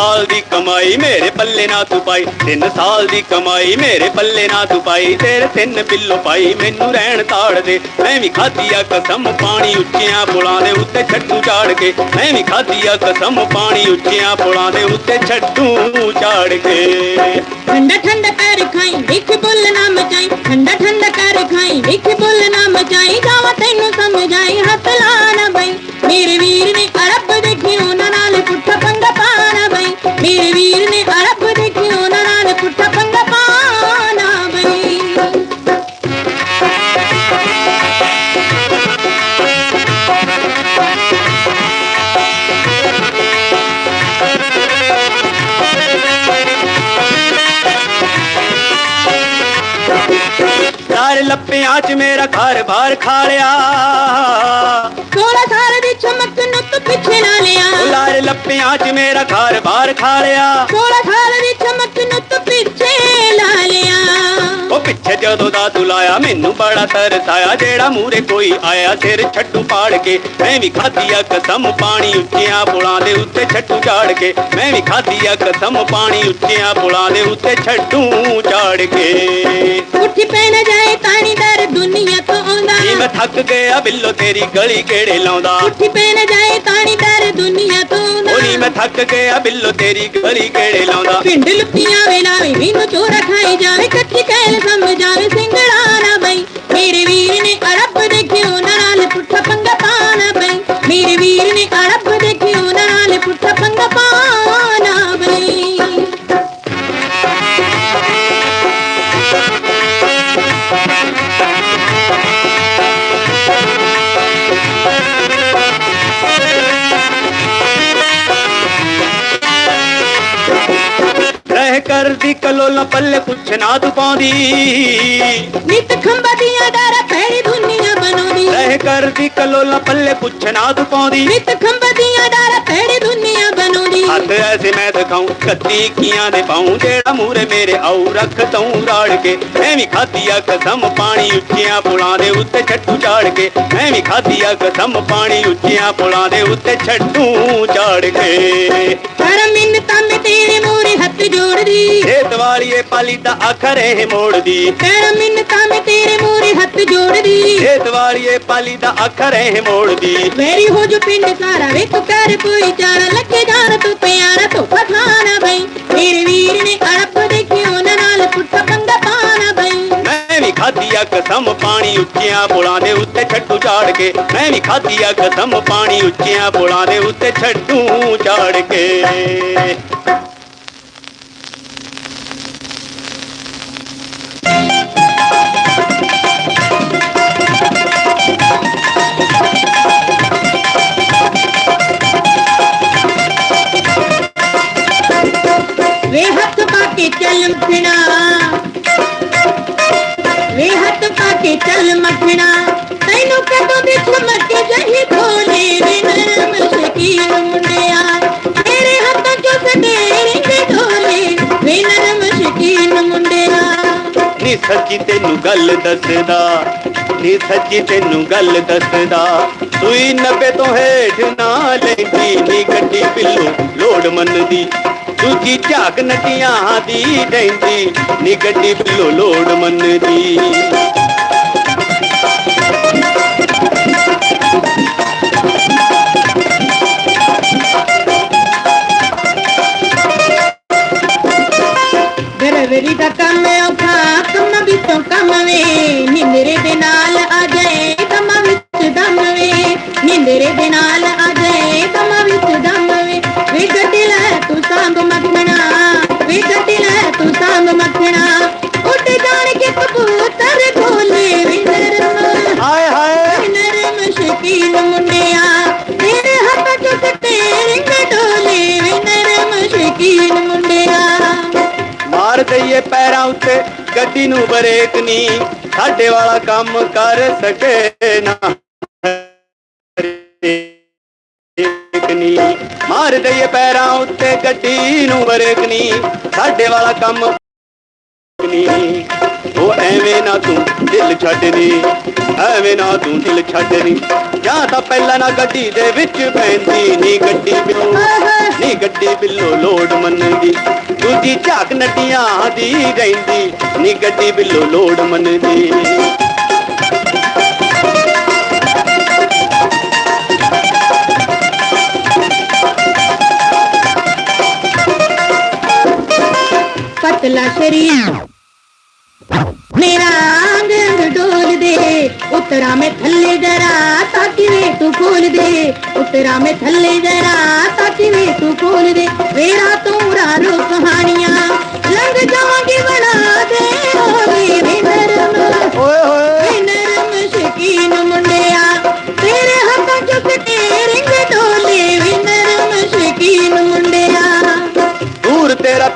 ਸਾਲ ਦੀ ਕਮਾਈ ਮੇਰੇ ਪੱਲੇ ਨਾ ਤੂੰ ਪਾਈ। ਤਿੰਨ ਸਾਲ ਦੀ ਕਮਾਈ ਮੇਰੇ ਪੱਲੇ ਨਾ ਤੂੰ ਪਾਈ। ਤੇਰੇ ਤਿੰਨ ਬਿੱਲੋ ਪਾਈ ਮੈਨੂੰ ਰਹਿਣ ਤਾੜ ਦੇ। ਮੈਂ ਵੀ ਖਾਧੀ ਆ ਕਸਮ ਪਾਣੀ ਉੱਚੀਆਂ ਪੁਲਾਂ ਦੇ ਉੱਤੇ ਛੱਡੂ ਝਾੜ ਕੇ। ਮੈਂ ਵੀ ਖਾਧੀ ਆ ਕਸਮ ਪਾਣੀ ਉੱਚੀਆਂ ਪੁਲਾਂ ਦੇ ਉੱਤੇ ਛੱਡੂ ਝਾੜ ਕੇ। ਠੰਡਾ ਠੰਡਾ ਕਰ ਖਾਈ ਵਿਖ ਬੁੱਲ ਨਾ ਮਚਾਈ। ਠੰਡਾ ਠੰਡਾ ਕਰ ਖਾਈ ਵਿਖ ਬੁੱਲ ਨਾ ਮਚਾਈ। ਜਾਵਾ ਤੈਨੂੰ ਸਮਝਾਈ, ਹੱਥ ਲਾ ਨਾ ਬਈ। ਮੇਰੇ ਵੀਰ ਨੇ ਅਰਬ ਦੇਖੀ ਉਹਨਾਂ ਨਾਲ ਬਈ ਮੇਰੇ ਵੀਰ ਨੇ ਅਰਬ ਦੇਖੀ ਉਹਨਾਂ ਨਾਲ ਪੁੱਠਾ ਪੰਗਾ ਪਾਣਾ ਬਈ ਯਾਰ ਲੱਪਿਆਂ 'ਚ ਮੇਰਾ ਘਰ ਬਾਰ ਖਾ ਲਿਆ 16 ਸਾਲ ਦੀ ਚਮਕ ਨੂੰ ਤੂੰ ਪਿੱਛੇ ਨਾ ਲਿਆ। ਉਹ ਲਾਰ ਲੱਪਿਆਂ 'ਚ ਮੇਰਾ ਘਰ ਬਾਰ ਖਾ ਲਿਆ। 16 ਸਾਲ ਦੀ ਚਮਕ ਨੂੰ ਤੂੰ ਪਿੱਛੇ ਲਾ ਲਿਆ। ਉਹ ਪਿੱਛੇ ਜਦੋਂ ਦਾ ਤੂੰ ਲਾਇਆ ਮੈਨੂੰ ਬੜਾ ਤਰਸ ਆਇਆ ਜਿਹੜਾ ਮੂਰੇ ਕੋਈ ਆਇਆ ਸਿਰ ਛੱਡੂ ਪਾੜ ਕੇ। ਮੈਂ ਵੀ ਖਾਧੀ ਆ ਕਸਮ ਪਾਣੀ ਉੱਚੀਆਂ ਪੁਲਾਂ ਦੇ ਉੱਤੇ ਛੱਡੂ ਝਾੜ ਕੇ। ਮੈਂ ਵੀ ਖਾਧੀ ਆ ਕਸਮ ਪਾਣੀ ਉੱਚੀਆਂ ਪੁਲਾਂ ਦੇ ਉੱਤੇ ਛੱਡੂ ਝਾੜ ਕੇ। ਉੱਠੀ ਪੈ ਨਾ ਜਾਏ ਤਾਣੀ ਦਰ ਦੁਨੀਆ ਥੱਕ ਗਿਆ ਬਿੱਲੋ ਤੇਰੀ ਗਲੀ ਕਿਹੜੇ ਲਾਉਂਦਾ? ਉੱਠੀ ਪੈ ਨਾ ਜਾਏ ਤਾਣੀ ਦਰ ਦੁਨੀਆ ਤੋਂ ਨੀ। ਮੈਂ ਥੱਕ ਗਿਆ ਬਿੱਲੋ ਤੇਰੀ ਗਲੀ ਕਿਹੜੇ ਲਾਉਂਦਾ? ਪਿੰਡ ਲੁੱਟੀਆਂ ਵੇਲਾਵੇ ਮੈਨੂੰ ਚੋਰਾ ਖਾਈ ਜਾਵੇ ਕੱਚੀ ਕਹਿਲ ਸਮਝਾਵੇ ਕਰਦੀ ਕਲੋਲਾ ਪੱਲੇ ਕੁਛ ਨਾ ਤੂੰ ਪਾਉਂਦੀ। ਨਿਤ ਖੰਭਾ ਦੀਆਂ ਡਾਰਾ ਪੈਰੀ ਦੁਨੀਆ ਬਣਾਉਂਦੀ। ਰਹਿ ਕਰਦੀ ਕਲੋਲਾ ਪੱਲੇ ਕੁਛ ਨਾ ਤੂੰ ਪਾਉਂਦੀ। ਨਿਤ ਖੰਭਾ ਦੀਆਂ ਡਾਰਾ ਬਣਾਉਂਦੀ ਹੱਥ ਐਸੇ ਮੈਂ ਦਿਖਾਉਂ ਕੱਤੀ ਕੀਆਂ ਦੇ ਪਾਉਂ ਜਿਹੜਾ ਮੂਰੇ ਮੇਰੇ ਆਉ ਰੱਖ ਤੂੰ ਰਾੜ ਕੇ। ਮੈਂ ਵੀ ਖਾਧੀ ਆ ਕਸਮ ਪਾਣੀ ਉੱਚੀਆਂ ਪੁਲਾਂ ਦੇ ਉੱਤੇ ਛੱਡੂ ਝਾੜ ਕੇ। ਮੈਂ ਵੀ ਖਾਧੀ ਆ ਕਸਮ ਪਾਣੀ ਉੱਚੀਆਂ ਪੁਲਾਂ ਦੇ ਉੱਤੇ ਛੱਡੂ ਝਾੜ ਕੇ। ਕਰ ਮਿੰਨਤਾਂ ਮੈਂ ਤੇਰੇ ਮੂਰੇ ਹੱਥ ਜੋੜਦੀ। ਖੇਤ ਵਾਲੀਏ ਪਾਲੀ ਤਾਂ ਆਖਰੇ ਮੋੜਦੀ। ਕਰ ਮਿੰਨਤਾਂ ਮੈਂ ਵਾਲੀਏ ਪਾਲੀ ਤਾਂ ਆਖਰੇ ਮੋੜਦੀ। ਮੇਰੀ ਹੋ ਜੋ ਪਿੰਡ ਸਾਰਾ ਵੇ ਤੂੰ ਕਰ ਕੋਈ ਚਾਰਾ ਲੱਗੇ ਜਾਣ ਤੂੰ ਪਿਆਰਾ ਤੂੰ ਖਾਣਾ ਬਈ। ਮੇਰੇ ਵੀਰ ਨੇ ਅੜਪ ਦੇਖੀ ਉਹਨਾਂ ਨਾਲ ਪੁੱਠਾ ਪੰਗਾ ਪਾਣਾ ਬਈ। ਮੈਂ ਵੀ ਖਾਧੀ ਆ ਕਸਮ ਪਾਣੀ ਉੱਚੀਆਂ ਪੁਲਾਂ ਦੇ ਉੱਤੇ ਛੱਡੂ ਝਾੜ ਕੇ। ਮੈਂ ਵੀ ਖਾਧੀ ਆ ਕਸਮ ਪਾਣੀ ਉੱਚੀਆਂ ਪੁਲਾਂ ਦੇ ਉੱਤੇ ਛੱਡੂ ਝਾੜ ਕੇ। ਨੀ ਸੱਚੀ ਤੈਨੂੰ ਗੱਲ ਦੱਸਦਾ, ਨੀ ਸੱਚੀ ਤੈਨੂੰ ਗੱਲ ਦੱਸਦਾ। ਸੂਈ 90 ਤੋਂ ਹੇਠ ਨਾ ਲੈਂਦੀ, ਨੀ ਗੱਡੀ ਪਿੱਲੂ ਲੋੜ ਮੰਨਦੀ। ਦੂਜੀ ਝਾਕ ਨਟੀਆਂ ਦੀ ਡੈਂਦੀ, ਨੀ ਗੱਡੀ ਪਿੱਲੂ ਲੋੜ ਮੰਨਦੀ। ਕੰਮ ਔਖਾ, ਕੰਮ ਵੀ ਤੋਂ ਕੰਮ ਵੇ। ਨਿੰਦਰੇ ਦੇ ਨਾਲ ਆ ਜਾਏ, ਕੰਮ ਵਿੱਚ ਦਮ ਵੇ। ਨਿੰਦਰੇ ਦੇ ਨਾਲ ਆ ਦਈਏ ਪੈਰਾਂ ਉੱਤੇ, ਗੱਡੀ ਨੂੰ ਬਰੇਕ ਨਹੀਂ, ਸਾਡੇ ਵਾਲਾ ਕੰਮ ਕਰ ਸਕੇ ਨਾ। ਬਰੇਕ ਮਾਰ ਦਈਏ ਪੈਰਾਂ ਉੱਤੇ, ਗੱਡੀ ਨੂੰ ਬਰੇਕ ਨਹੀਂ, ਸਾਡੇ ਵਾਲਾ ਕੰਮ ਨਹੀਂ। ਉਹ ਐਵੇਂ ਨਾ ਤੂੰ ਦਿਲ ਛੱਡਦੀ ਐਵੇਂ ਨਾ ਤੂੰ ਦਿਲ ਛੱਡਣੀ ਜਾਂ ਤਾਂ ਪਹਿਲਾਂ ਨਾ ਗੱਡੀ ਦੇ ਵਿੱਚ ਪੈਂਦੀ ਨੀ ਗੱਡੀ ਬਿੱਲੋ, ਨੀ ਗੱਡੀ ਬਿੱਲੋ ਲੋੜ ਮੰਨਦੀ। ਦੂਜੀ ਝਾਕ ਨੱਡੀਆਂ ਦੀ ਰਹਿੰਦੀ, ਨੀ ਗੱਡੀ ਬਿੱਲੋ ਲੋੜ ਮੰਨਦੀ। ਪਤਲਾ ਸ਼ਰੀਰ ਮੇਰਾ ਅੰਗ ਅੰਗ ਡੋਲ ਦੇ, ਉਤਰਾ ਮੈਂ ਥੱਲੇ ਜਰਾ ਤਾਂ ਕਿਵੇਂ ਤੂੰ ਖੋਲ ਦੇ? ਉਤਰਾ ਮੈਂ ਥੱਲੇ ਜਰਾ ਤਾਂ ਕਿਵੇਂ ਤੂੰ ਖੋਲ ਦੇ? ਮੇਰਾ ਤੂੰ ਰਾਰੋ ਕਹਾਣੀਆਂ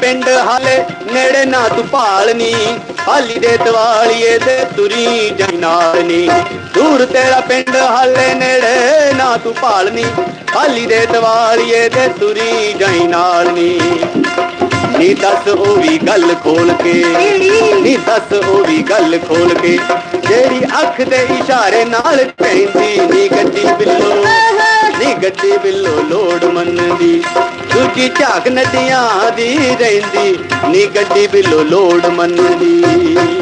ਪਿੰਡ ਹਾਲੇ ਨੇੜੇ ਨਾ ਤੂੰ ਭਾਲਨੀ ਹਾਲੀ ਦੇ ਦਿਵਾਲੀਏ ਦੇ ਤੁਰੀ ਜਾਈ ਨਾਲ ਨੀ। ਦੂਰ ਤੇਰਾ ਪਿੰਡ ਹਾਲੇ ਨੇੜੇ ਨਾ ਤੂੰ ਭਾਲਨੀ ਹਾਲੀ ਦੇ ਦਿਵਾਲੀਏ ਦੇ ਤੁਰੀ ਜਾਈ ਨਾਲ ਨੀ। ਨੀ ਦੱਸ ਉਹ ਵੀ ਗੱਲ ਖੋਲ ਕੇ। ਨੀ ਦੱਸ ਉਹ ਵੀ ਗੱਲ ਖੋਲ ਕੇ। ਜਿਹੜੀ ਅੱਖ ਦੇ ਇਸ਼ਾਰੇ ਨਾਲ ਪੈਂਦੀ ਨੀ ਗੱਡੀ ਬਿੱਲੋ। ਨੀ ਗੱਡੀ ਬਿੱਲੋ ਲੋੜ ਮੰਨਦੀ ਦੂਜੀ ਝਾਕ ਨਦੀਆਂ ਦੀ ਰਹਿੰਦੀ ਨੀ ਗੱਡੀ ਬਿੱਲੋ ਲੋੜ ਮੰਨਦੀ